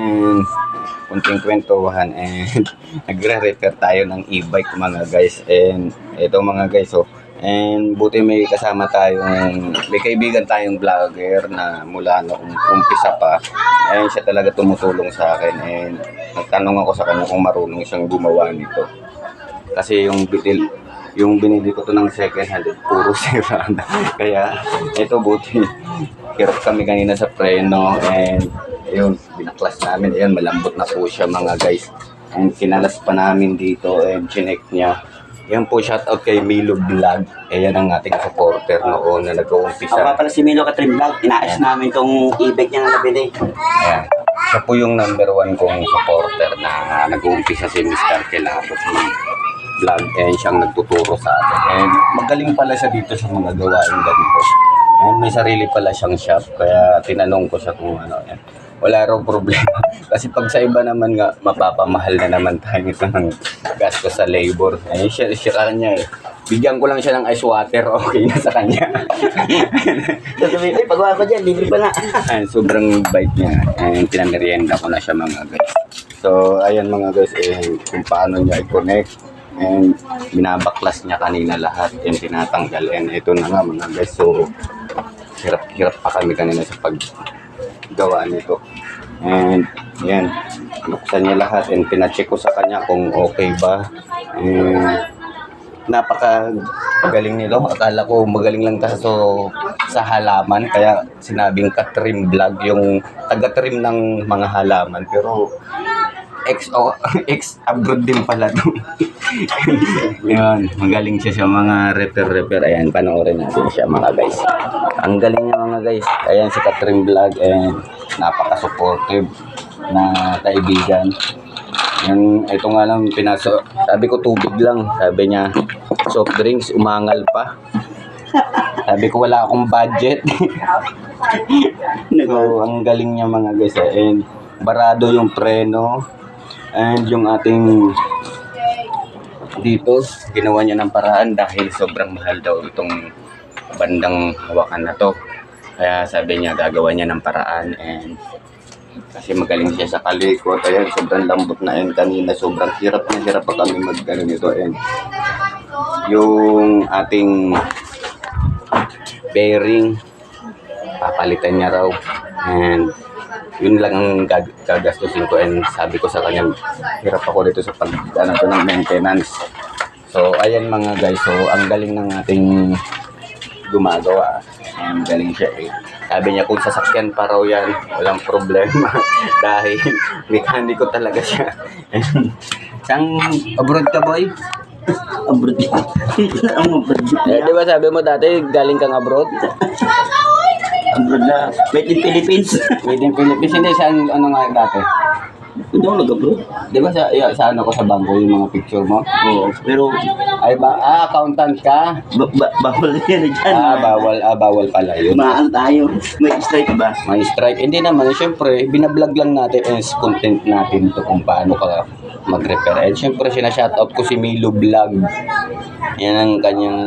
And kunting kwentuhan and nagre-repair tayo ng e-bike mga guys. And ito mga guys oh and buti may kasama tayong may kaibigan tayong vlogger na mula no umpisa pa. And siya talaga tumutulong sa akin and nagtanong ako sa kanya kung marunong siyang gumawa nito. Kasi yung bitil yung binili ko to ng second hand puro sira kaya ito buti hirap kami kanina sa preno and yun binaklas namin ayun malambot na po siya mga guys and kinalas pa namin dito and chinek niya yan po shout out kay Milo Vlog ayan ang ating supporter noon na Ako nag-uumpisa pala si Milo Katrim Vlog. Inaayos namin itong e-bike niya na nabili. Ayan. Siya po yung number one kong supporter na nag-uumpisa si Mr. Kelabot vlog and siyang nagtuturo sa atin. And magaling pala siya dito sa mga gawain ganito. And may sarili pala siyang shop kaya tinanong ko siya kung ano yan. Wala raw problema. Kasi pag sa iba naman nga, mapapamahal na naman tayo nito ng gasto sa labor. Ayun siya, siya kanya eh. Bigyan ko lang siya ng ice water, okay na sa kanya. Sabi, ay, pagawa ko dyan, libre pa na. Ayan, sobrang bait niya. And pinamerienda ko na siya mga guys. So, ayan mga guys, eh, kung paano niya i-connect. And binabaklas niya kanina lahat. And tinatanggal. And ito na nga mga guys. So, hirap-hirap pa kami kanina sa paggawa nito. And, yan. Buksan niya lahat. And pinacheck ko sa kanya kung okay ba. And, napaka galing nilo. Akala ko magaling lang kaso sa halaman. Kaya sinabing ka-trim vlog yung taga-trim ng mga halaman. Pero ex o ex abroad din pala to. Yun, magaling siya sa mga repair-repair. Ayan, panoorin natin siya mga guys. Ang galing niya mga guys. Ayan si Katrim Vlog and napaka-supportive na kaibigan. Yung, ito nga lang pinaso. Sabi ko tubig lang. Sabi niya, soft drinks, umangal pa. Sabi ko wala akong budget. so, ang galing niya mga guys. And barado yung preno. And yung ating dito, ginawa niya ng paraan dahil sobrang mahal daw itong bandang hawakan na to. Kaya sabi niya gagawa niya ng paraan and kasi magaling siya sa kalikot. Ayan, sobrang lambot na yan kanina. Sobrang hirap na hirap pa kami mag nito. And yung ating bearing, papalitan niya raw. And yun lang ang gag- gagastusin ko. And sabi ko sa kanya, hirap ako dito sa pag ano, to ng maintenance. So, ayan mga guys. So, ang galing ng ating gumagawa. Ang galing siya eh. Sabi niya kung sasakyan pa raw yan, walang problema. Dahil mekaniko talaga siya. Saan abroad ka boy? Abroad yan. Ang abroad Eh, di ba sabi mo dati galing kang abroad? Abroad na. Made in Philippines. Made in Philippines. Hindi, saan ano nga dati? Hindi ako nag-abroad. Di ba sa, ya, sa ano ko sa bangko yung mga picture mo? Oo. Pero, Ay ba, ah, accountant ka? ba ba bawal yan dyan. Ah, bawal, ah, bawal pala yun. Maano tayo. May strike ba? May strike. Hindi naman, syempre, binablog lang natin as content natin to kung paano ka mag-repair. And syempre, sinashoutout ko si Milo Vlog. Yan ang kanyang...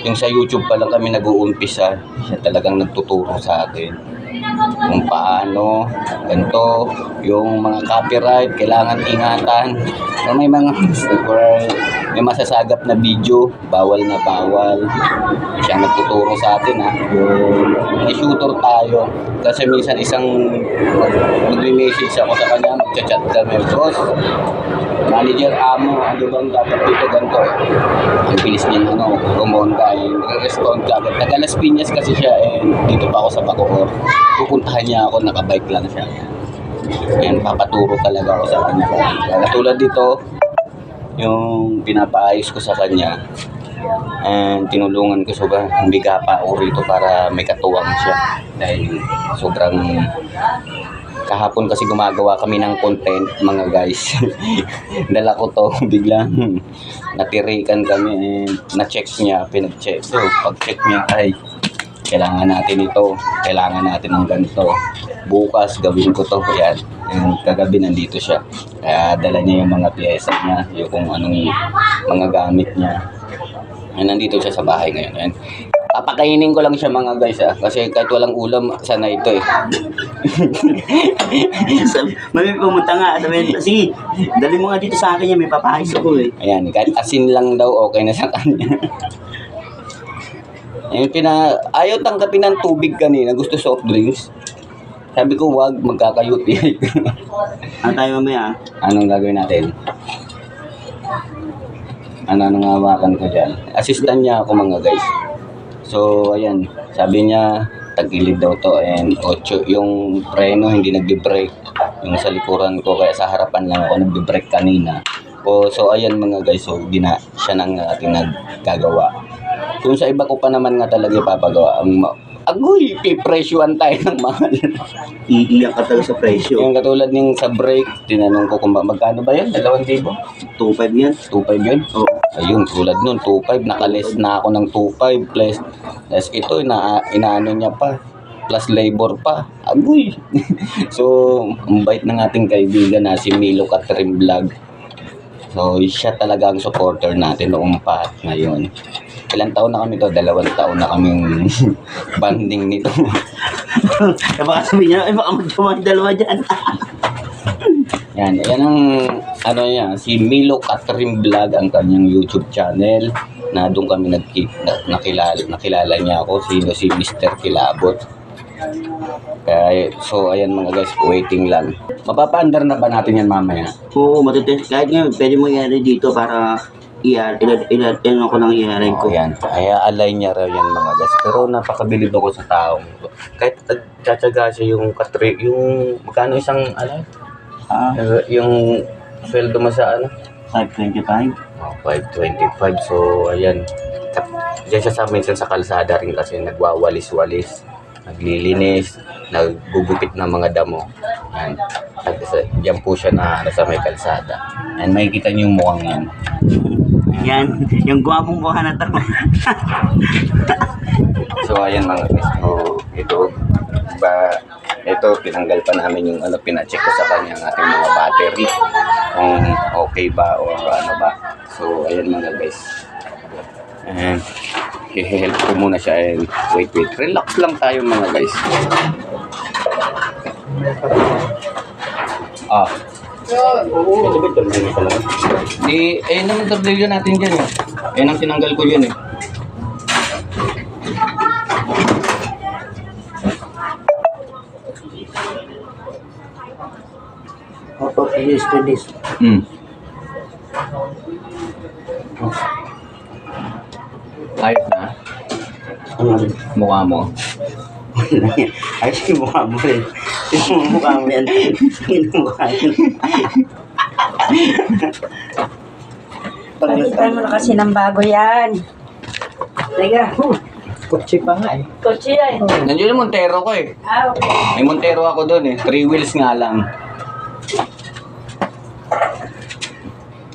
Yung sa YouTube pa lang kami nag-uumpisa, siya talagang nagtuturo sa akin kung paano, ganito, yung mga copyright, kailangan ingatan. Kung may mga super, may masasagap na video, bawal na bawal. Siya nagtuturo sa atin ha. Yung shooter tayo. Kasi minsan isang mag-message ako sa kanya, mag-chat kami. Boss, manager amo, ano bang dapat dito ganito? Ang bilis niya ano, rumonda, respond ka agad. Taga Las kasi siya, and dito pa ako sa Bacoor. Pupuntahan niya ako, nakabike lang siya. Yan, papaturo talaga ako sa kanya. Katulad dito, yung pinapaayos ko sa kanya, and tinulungan ko sobrang biga pa ako rito para may katuwang siya dahil sobrang kahapon kasi gumagawa kami ng content mga guys dala ko to biglang natirikan kami and na-check niya pinag-check so pag-check niya ay kailangan natin ito kailangan natin ng ganito bukas gawin ko to yan and kagabi nandito siya kaya dala niya yung mga pyesa niya yung kung anong mga gamit niya Ayan, nandito siya sa bahay ngayon. Ayan. Papakainin ko lang siya mga guys ah. Kasi kahit walang ulam, sana ito eh. Mami pumunta nga, sabi, sige, dali mo nga dito sa akin yan, may papahis ako eh. Ayan, kahit asin lang daw, okay na sa kanya. Yung pina, ayaw tanggapin ng tubig kanina, gusto soft drinks. Sabi ko, wag, magkakayuti. Ano tayo mamaya? Anong gagawin natin? Ano anong hawakan ko dyan? Assistant niya ako mga guys. So, ayan. Sabi niya, tagilid daw to. And 8, yung preno hindi nagbe-brake. Yung sa likuran ko, kaya sa harapan lang ako nagbe-brake kanina. O, so, ayan mga guys. So, gina, siya nang ating naggagawa. Kung sa iba ko pa naman nga talaga ipapagawa, ang Agoy, pipresyuan tayo ng mahal. Iiyak ka talaga sa presyo. Yung katulad ng sa break, tinanong ko kung ba- magkano ba yun? Dalawang libo? 2.5 yan. 2.5 yun? Oh, Ayun, tulad nun, 2.5, nakalis na ako ng 2.5 plus, plus ito, ina, inaano niya pa, plus labor pa. Agoy! so, ang bait ng ating kaibigan na si Milo Catherine Vlog. So, siya talaga ang supporter natin noong pa ngayon. Ilang taon na kami to? Dalawang taon na kaming banding nito. eh baka sabihin niya, eh baka magjawa yung dalawa dyan. Yan, yan ang ano niya, si Milo Catherine Vlog ang kanyang YouTube channel na doon kami nagki, na, nakilala, nakilala niya ako, sino si Mr. Kilabot. Kaya, so ayan mga guys, waiting lang. Mapapaandar na ba natin yan mamaya? Oo, matitis. Kahit nga, pwede mo i dito para ilad ko lang Oh, ko. yan. Kaya alay niya raw yan mga guys. Pero napakabilib ako sa taong ito. Kahit tsatsaga siya yung katri, yung magkano isang, ano, Ah, yung sweldo mo sa ano? 525. Oh, 525. So, ayan. Diyan siya sa minsan sa kalsada rin kasi nagwawalis-walis, naglilinis, naggugupit ng mga damo. Yan. At diyan po siya na ano, sa may kalsada. And makikita niyo yung mukhang yan. Yan, yung gwapong buha na to. So, ayan mga guys. So, ito, ba, ito, tinanggal pa namin yung ano, pinacheck ko sa kanya ang ating mga battery. Kung okay ba o ano ba. So, ayan mga guys. And, i-help ko muna siya and wait, wait. Relax lang tayo mga guys. Ah. Ito ba? Hindi pala. Di, eh, nang tornilyo natin dyan eh. Eh, nang tinanggal ko yun eh. Opo, please, please. Hmm. Ayos na. Ano rin? Mukha mo. Ay, yung mukha mo rin. Yung mukha mo yan. Yung mukha yan. Palitan mo na kasi ng bago yan. Teka. Kotse pa nga eh. Kotse yan. Nandiyan yung Montero ko eh. Ah, okay. May Montero ako doon eh. Three wheels nga lang.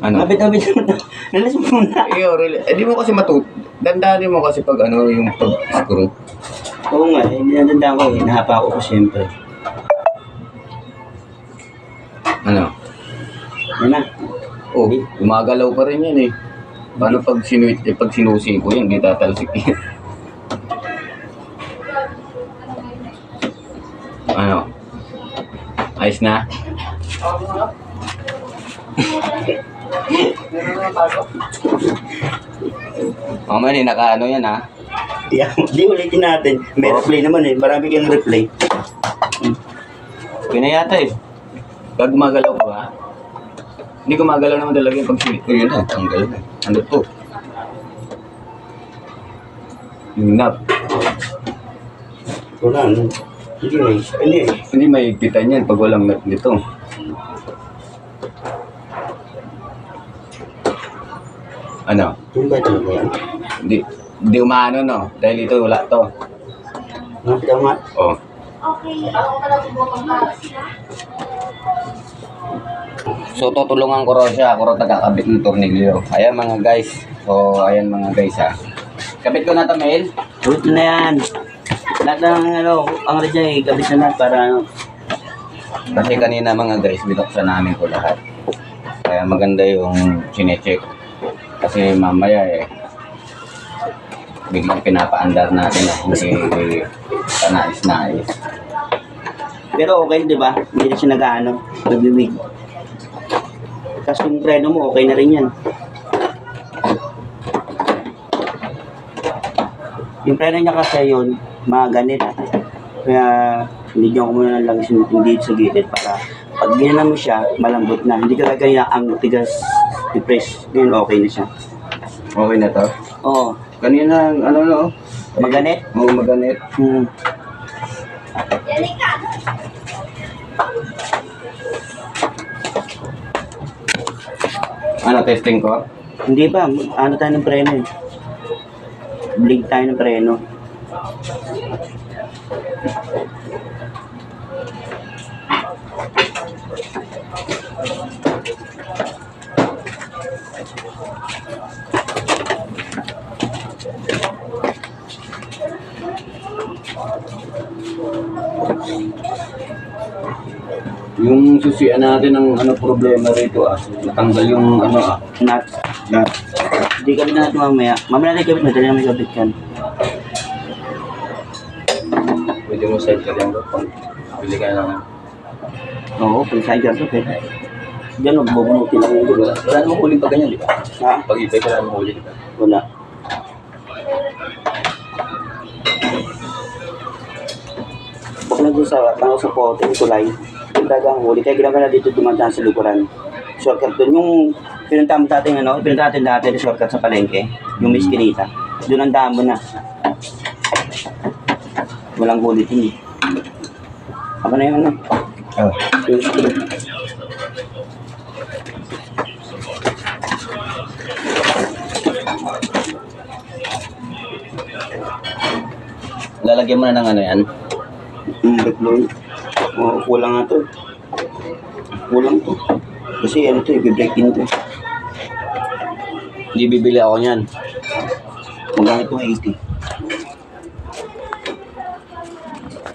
Ano? Kapit, kapit. Nalas mo muna. Eh, really. Eh, di mo kasi matut... Dandanin mo kasi pag ano yung pag-screw. Oo nga, eh, ninadandaan ko eh. Nahapa ako ko siyempre. Ano? Yan na. Oh, gumagalaw pa rin yan eh. Paano pag, sinu eh, pag sinusi ko yan, di tatalsik yan. ano? Ayos na? Mamaya ni naka ano yan ha. Yeah, di ulitin natin. May Oo. replay naman eh. Marami kang replay. Pinayata eh. Pag gumagalaw ko ha. Hindi gumagalaw naman talaga yung pag-sweet ko yun ha. Tanggal na. Ano to? Yung nap. Wala, ano. Hindi may, hindi eh. Hindi maigpitan yan pag walang nap nito. Ano? Yung ba talaga yan? Hindi. Hindi umano no. Dahil ito wala to. Ako nga. Oh. So tutulungan ko raw siya, ako raw tagakabit ng tornilyo. Ayan mga guys. So ayan mga guys ha. Kabit ko na to, Mel. Buti na yan. Lahat ng ano, ang radya eh, kabit na lahat para ano. Kasi kanina mga guys, binuksan namin ko lahat. Kaya maganda yung chinecheck. Kasi mamaya eh, biglang pinapaandar natin na hindi kanais-nais. Pero okay, di ba? Hindi na siya nag-ano, nag-wig. Tapos yung preno mo, okay na rin yan. Yung preno niya kasi yun, maganit. Kaya, binigyan ko muna ng langis yung hindi sa gilid para pag ginanan mo siya, malambot na. Hindi ka ganyan ang tigas i-press. Ngayon, okay na siya. Okay na to? Oo, Kanina, ano no? maganit. Oo, maganit. Hmm. Ano, testing ko? Hindi ba? Ano tayo ng preno eh? Blink tayo ng preno. Yung susian natin ng ano problema rito ah. Natanggal yung ano ah. Nuts. Na, Hindi kami na natin mamaya. Mamaya natin kabit na. Dali namin kabit yan. pwede mo side ka lang pag bili ka lang. Oo, kung saan dyan to, pwede. Diyan, magbubunutin lang yun. Wala, wala namang huling pa ganyan, di ba? Ha? Pag ipay ka lang huli, di ba? Wala. Pag nandun sa, ano, sa pote, yung dagang huli. Kaya ginagawa na dito dumadaan sa likuran. Shortcut doon. Yung pinunta mo dati, ano, pinunta natin dati yung shortcut sa palengke, yung miskinita. Doon ang daan mo na. Walang huli din eh. Ako na yung ano. Oh. Yung Lalagyan mo na ng ano yan. Yung backload. Oh, kulang nga to. Kulang to. Kasi ano to, i-break in to. Hindi bibili ako niyan. Magkano itong 80?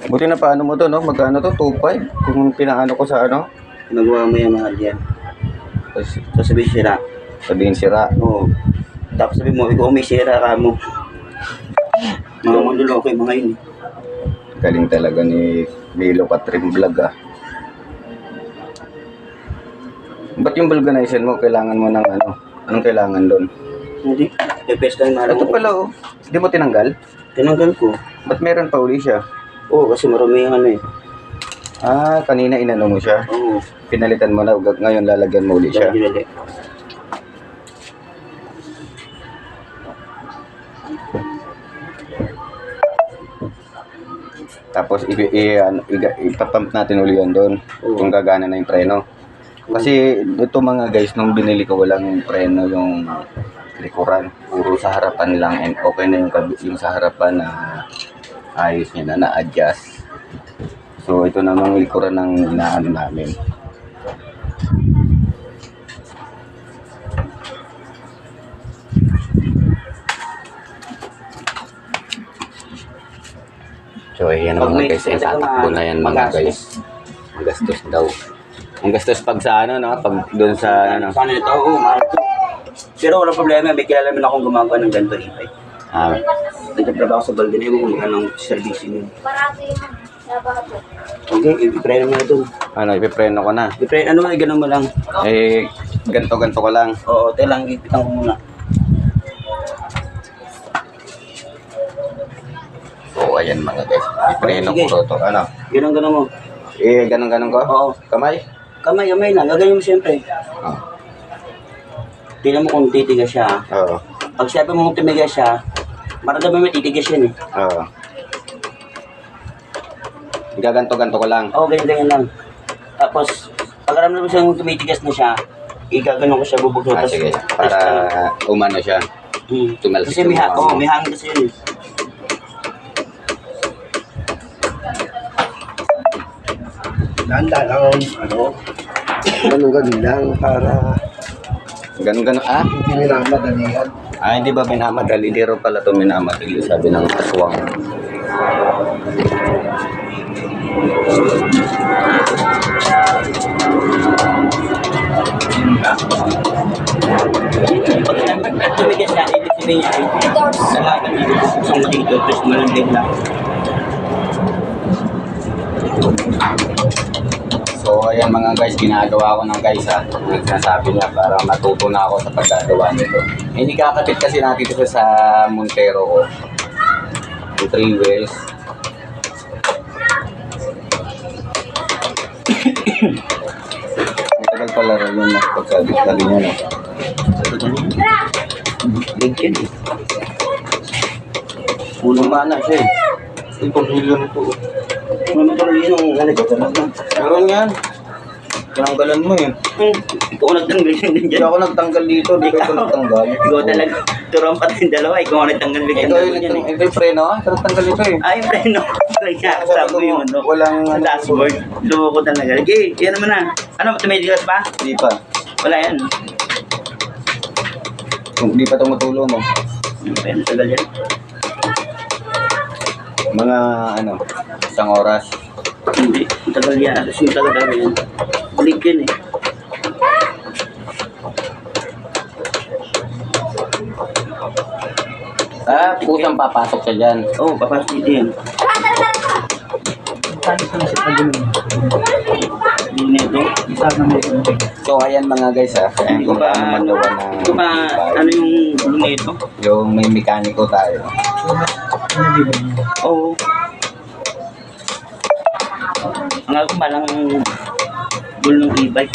Buti na paano mo to, no? Magkano to? 2.5? Kung pinaano ko sa ano? Nagawa mo yan, mahal yan. Tapos Sasabihin sira. sabihin sira. Oo. Tapos sabihin mo, ikaw may sira ka mo. Mga mandulo okay mga yun. Galing talaga ni Milo Patrim Vlog ah. Ba't yung vulcanization mo, kailangan mo ng ano? Anong kailangan doon? Hindi. Pepes tayo mahal Ito pala oh. Hindi mo tinanggal? Tinanggal ko. Ba't meron pa uli siya? Oo, kasi marami yung ano eh. Ah, kanina inano mo siya. Oo. Pinalitan mo na, ngayon lalagyan mo uli siya. Dali. Tapos i, i, ano, iga- ipapump natin uli yan doon Oo. kung gagana na yung preno. Kasi ito mga guys, nung binili ko walang preno yung likuran. Puro sa harapan lang and okay na yung, yung sa harapan na ayos niya na na-adjust. So ito namang likuran ng inaano namin. So ayan Pag mga guys, yung expense ka tatakbo na yan mga magastos. guys. Ang gastos daw. Ang gastos pag sa ano, no? Pag doon sa ano. Sana ito, oo, mahal to. Pero wala problema, may kilala naman akong gumagawa ng ganito ipay. Ah, Nagtatrabaho sa Baldinego kung anong service yun. Okay, i-pray mo na ito. ano, ipipreno ko na. I-pray, ano ganun mo lang. Eh, ganto-ganto ko lang. Oo, te lang, ipitan ko muna. Ayan mga guys. Ipreno Sige. ko to. Ano? Ganun, ganun mo. Eh, ganun-ganun ko? Oo. Kamay? Kamay, kamay na. Gaganyan mo siyempre. Oo. Tingnan mo kung titigas siya. ah. Oo. Pag sabi mo kung tumigas siya, maramdaman mo titigas yan eh. Oo. Gaganto-ganto ko lang. Oo, ganyan, ganyan lang. Tapos, pag alam mo siyang tumitigas na siya, igaganon ko siya bubog Ah, sige. Para umano siya. Hmm. tumalsik Kasi yung may, ha- mga- oh, may hangin kasi yun eh. Landa lang, ano, ganun ganun lang para Ganun-ganun. Ah? hindi nila madalihan. Ah, hindi ba minamadali? Hindi rin pala ito minamadali. Sabi ng aswang. Pag tumigas siya, ibig sabihin niya, ay, Ito. nalaga Gusto mo dito, tapos malamig lang. So, ayan mga guys, ginagawa ko ng guys ha. Yung sinasabi niya para matuto na ako sa pagkagawa nito. Eh, hindi kakapit kasi natin ito sa Montero ko. Yung three wheels. Matagal pala rin yun na pagkabit na rin yan. Big yan eh. Ulong mana siya eh. Ito, million ano. Meron yan. Tinanggalan mo eh. Hmm, ikaw nagtanggal yan din Hindi dyan. ako nagtanggal dito, di ko ito nagtanggal. Ikaw talaga. Turuan pa tayong dalawa. Ikaw ang nagtanggal bigyan Ito yung, dyan eh. ito yung preno, ah. ito nagtanggal ito eh. Ay, preno. Kaya sabi mo yung ano. Walang Sa ano, dashboard. Lumo ko talaga. Okay, yan naman na. Ano, tumedigas pa? Hindi pa. Wala yan. Hindi pa tumutulo mo. Ayun, tagal yan. Mga ano, isang oras. Hindi, ang tagal yan. Alas yung tagal tagal yan. Balik yan eh. Ah, kusang papasok siya dyan. Oo, oh, papasok dito yan. So, ayan mga guys ha. Ayan Hindi ko kung pa, paano ano, magawa ng pa, ano yung ito. Yung may mekaniko tayo. Oo. Ang ako malang gulo ng e-bike.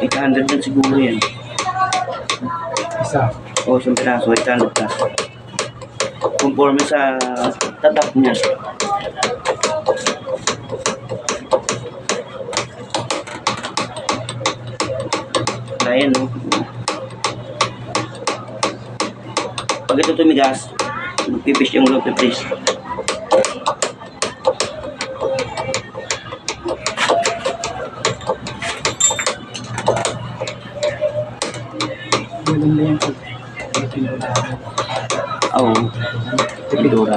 800 lang siguro yan. Isa. Oo, isang piraso, 800 plus. Conforme sa tatak niya. Ayan, no? Pag ito tumigas, magpipis yung ulo, pipis. Oo. Pintura.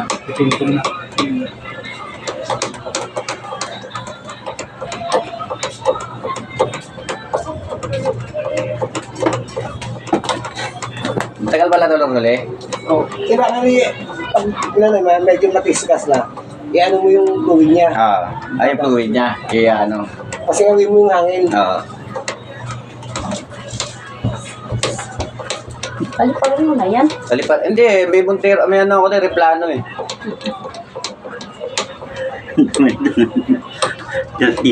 Tagal pala ito lang uli. Oh, kailangan ni pag ano naman, medyo matiskas na. Iano mo yung tuwid niya. Ah, ay yung fluid niya. Kaya ano. Kasi gawin mo yung hangin. Oo. Paliparin mo na yan. Sa lipat. Hindi, may Montero. May ano ako na replano eh. Dirty.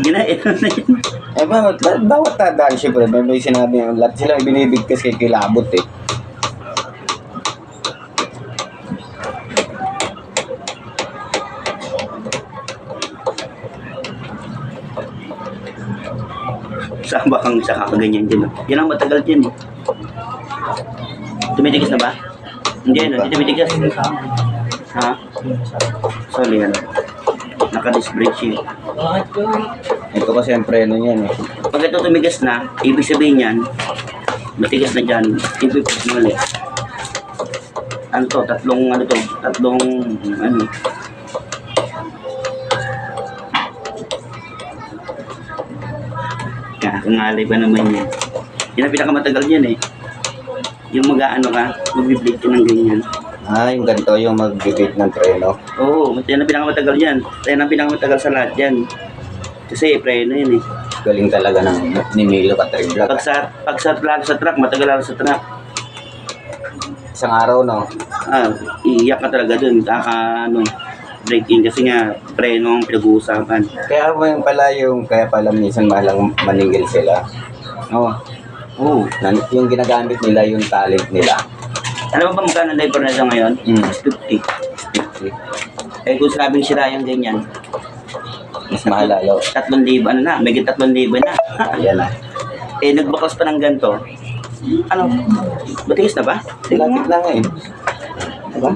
Gina, ito na yun. Eh, bawat, ba- bawat tadaan syempre, may, may sinabi yung lahat sila binibigkas kay kilabot eh. Saan ba kang isa kakaganyan oh? Yan ang matagal eh. Tumitigas na ba? Hindi, ano, hindi tumitigas. Ha? Sorry, ano. Naka-disc brake siya. Ito kasi ang preno niyan eh. Pag ito tumigas na, ibig sabihin yan, matigas na dyan, ipipit mo ulit. Ano to, tatlong, ano to, tatlong, ano, Kakangalay ba naman yan? Yan ang pinakamatagal yan eh. Yung mag-ano ka, mag-blade ka ng ganyan. Ah, yung ganito, yung magbibit ng preno. Oo, yan ang pinakamatagal yan. Yan ang pinakamatagal sa lahat yan. Kasi preno yan eh. Galing talaga ng ni Milo Patrick Vlog. Pag sa, pag sa, lalo sa truck, matagal lalo sa truck. Isang araw, no? Ah, iiyak ka talaga dun. Kaka, ano, break in. Kasi nga, preno ang pinag-uusapan. Kaya mo yung pala yung, kaya pala minsan malang maningil sila. No? Oo. Nan- yung ginagamit nila yung talent nila. Alam mo ba magkano diaper na siya ngayon? Mm. 50. Eh, kung sabing sira yung ganyan, Mas mahal lalo. 3,000, ano na, may 3,000 na. Ayan na. eh, nagbaklas pa ng ganito. Ano? Matigas na ba? Tingnan Lapit mo. na nga eh. Diba?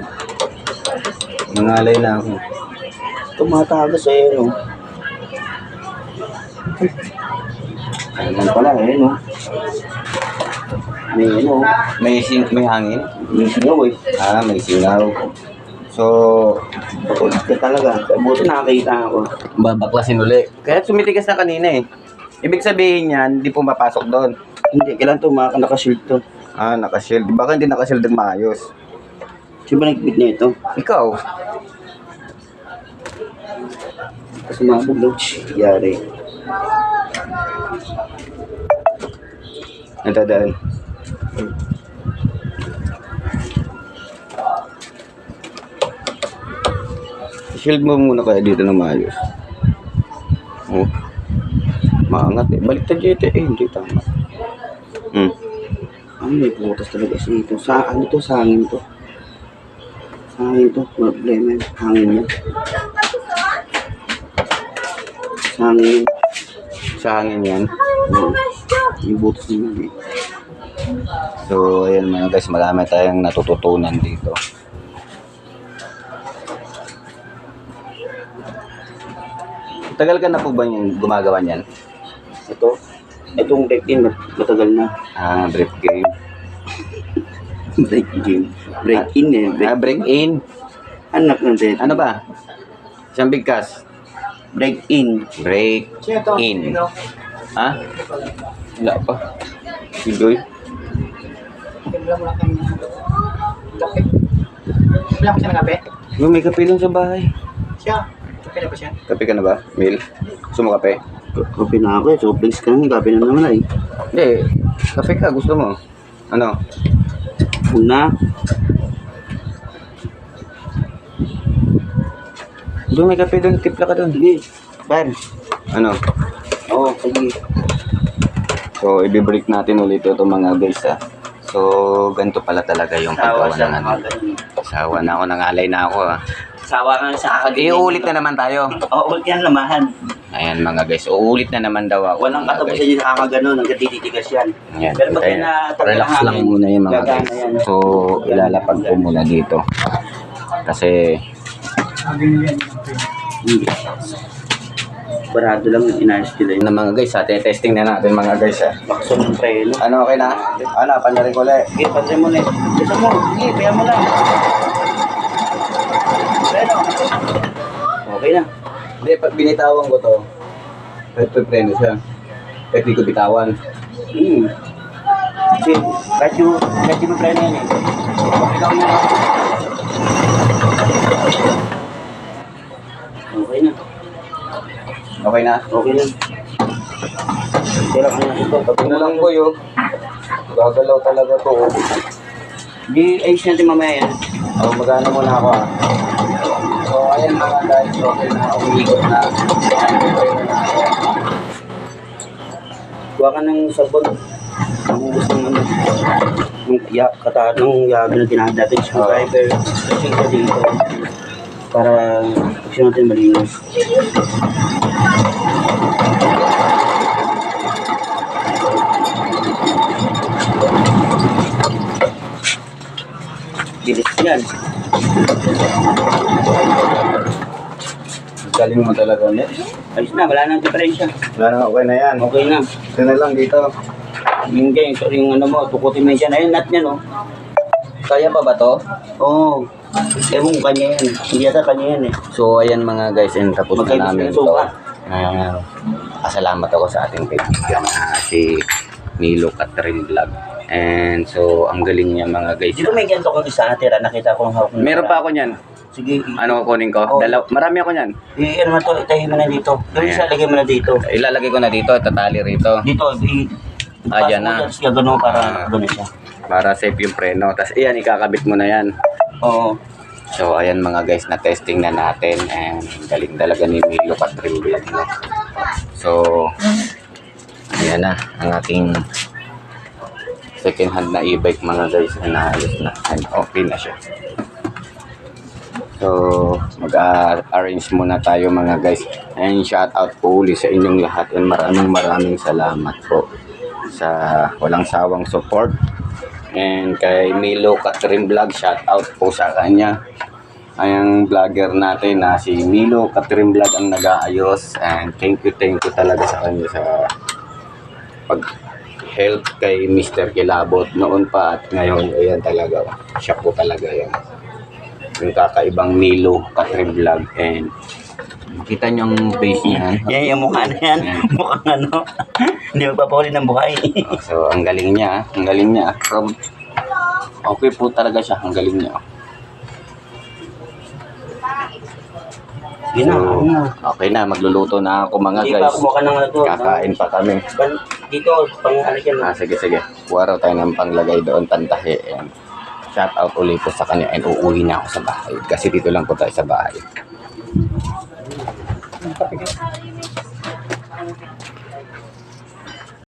Nangalay na ako. Tumatagas eh, no? Ayun pala eh, no? May ano, May, sing may hangin. may singaw eh. Ah, may singaw. So, Kulit ka talaga. Buti nakakita ako. babaklasin uli. Kaya sumitigas na kanina eh. Ibig sabihin yan, hindi pumapasok doon. Hindi, kailan to mga nakashirt to. Ah, nakashield. Baka hindi nakashield ng maayos. Sino ba nagpit na ito? Ikaw. Kasi mabog daw. Yari. Nadadaan. Shield mo muna kaya dito na maayos. Oh. Maangat eh. Baliktad dito eh. Hindi tama. Hmm. Ano may butas talaga siya ito. Sa ano to? Sa hangin to. Hangin to. Problema yun. Hangin yan. Sa hangin. Sa hangin yan. Oo. Yung butas niya. So, ayan mga guys. Marami tayong natututunan dito. Tagal ka na po ba yung gumagawa niyan? Ito. Itong in. mat- Matagal na. Ah, brief game. Break in. Break in eh. Break, Ah, break in. anak ng break. Ano ba? Isang bigkas. Break in. Break in. Ha? Wala pa. Sigoy. Timpla mo siya ng kape? Yung may kape lang sa bahay. Siya. Kape na ba siya? Kape ka na ba, Mil? Gusto mo kape? Kape na ako eh. So, drinks ka na. Kape na naman ay. Hindi. Kape ka. Gusto mo? Ano? Una. Doon may kape doon. Tipla ka doon. Sige. Par. Ano? Oo, sige. So, i-break natin ulit ito mga guys ha. So, ganito pala talaga yung paggawa ng ano. Sawa na ako, nangalay na ako ha. Sawa ka na sa kakagaling. Iulit na naman tayo. Oo, ulit yan lamahan. Ayan mga guys, uulit na naman daw ako. Walang mga katapos guys. yan yung nakakaganon. Hanggang tititigas yan. Yan, Pero pag tinatanggal Relax ang lang muna yung mga guys. So, ilalapag ko muna dito. Kasi. Barado lang yung inayos nila yun yun. na mga guys, atin testing na natin mga guys ha. Bakso ng preno. Ano, okay na? Ano, pandarin ko ulit. Sige, pansin mo na eh. Gusto mo. Sige, kaya mo lang. Preno. Okay na. Hindi, pag binitawan ko to, kahit preno siya. Kahit ko bitawan. Hmm. Kasi, kahit yung, kahit yung yan eh. Okay na. Okay na. Okay na? Okay na. Kaya lang na ito. Pag Ano lang ko yun. Gagalaw talaga to. oh. Di, ayos natin mamaya yan. Oh, magana muna ako ah. So, ayan mga guys, okay na, umiikot na. Kuha ka ng sabon. Ang gusto mo na. Yung yak, kata, nung yabi na tinahan natin sa driver. Kasi ka dito. Para kasi natin malinis. Bilis yan. Galing mo talaga ulit. Ayos na, wala nang diferensya. Wala na, okay na yan. Okay na. Ito na lang dito. Yung ganyan, so, yung ano mo, tukutin mo yan. Ayun, nut niya, no? Kaya pa ba to? Oo. Oh, ewan ko kanya yan. Hindi yata kanya yan eh. So, ayan mga guys, and tapos na namin ito. suka. Uh, pasalamat ako sa ating kaibigan na si Milo Catherine Vlog. And so, ang galing niya mga guys. Dito may ganito kong isa natira. Nakita ko ng hawak Meron pa ako niyan. Sige, Ano kukunin ko? Oo. Dalaw marami ako niyan. i- ano mo to, itahin mo na dito. Ayan. isa, lagay mo na dito. Ilalagay ko na dito, tatali rito. Dito, i- Ah, dyan na. Tapos gagano para Ah. gano'n siya. Para safe yung preno. Tapos iyan, ikakabit mo na yan. Oo. So, ayan mga guys, na testing na natin. And galing talaga ni Milo Catherine Vlog. No? So, ayan na, ang aking second hand na e-bike mga guys. Na naayos na. And okay na siya. So, mag-arrange muna tayo mga guys. And shout out po uli sa inyong lahat. And maraming maraming salamat po sa walang sawang support. And kay Milo Catherine Vlog, shout out po sa kanya. Ayang vlogger natin na si Milo Catherine Vlog ang nag-aayos. And thank you, thank you talaga sa kanya sa pag help kay Mr. Kilabot noon pa at ngayon. Ayan talaga. Siya po talaga yan yung kakaibang Milo Catherine Vlog and Makita niyo ang face niya. Yan yung mukha na yan. Mukhang ano. Hindi magpapahuli ng buhay. So, ang galing niya. ah. Ang galing niya. ah. From, okay po talaga siya. Ang galing niya. Yun na. So, ano na. okay na. Magluluto na ako mga Hindi pa guys. kumuha ka ng ano. Kakain pa kami. Ban- Dito, pang ano. Ah, sige, sige. Kuha raw tayo ng panglagay doon, pantahi. Ayan. Shout out ulit po sa kanya and uuwi na ako sa bahay. Kasi dito lang po tayo sa bahay.